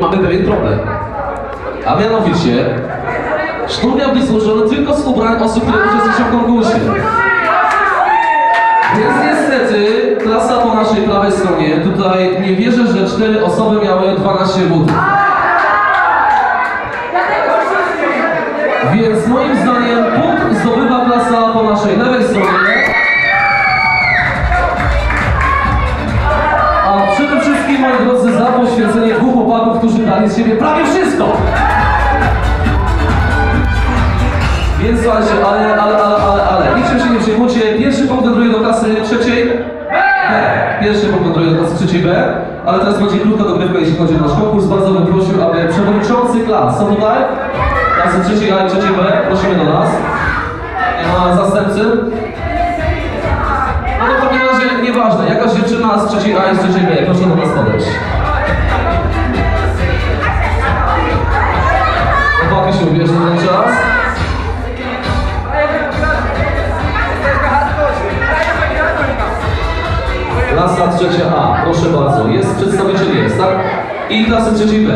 mamy pewien problem. A mianowicie, sztur miał być złożony tylko z ubrań osób, które uczestniczą w konkursie. Więc niestety, klasa po naszej prawej stronie, tutaj nie wierzę, że cztery osoby miały 12 butów. Więc moim zdaniem punkt zdobywa klasa po naszej lewej dali z siebie prawie wszystko. Więc słuchajcie, ale, ale, ale, ale, ale, niczym się nie przejmujcie. Pierwszy punkt wędruje do klasy trzeciej. B. Pierwszy punkt wędruje do klasy trzeciej B. Ale teraz będzie krótka dogrywka, jeśli chodzi o nasz konkurs. Bardzo bym prosił, aby przewodniczący klas, są tutaj? Klasy trzeciej A i trzeciej B, prosimy do nas. Nie ma zastępcy? No to w takim razie nieważne, jakaś dziewczyna z trzeciej A i z trzeciej B, proszę do nas podejść. Klasa trzecia A, proszę bardzo, jest przedstawiciel jest, tak? I klasy trzeciej B.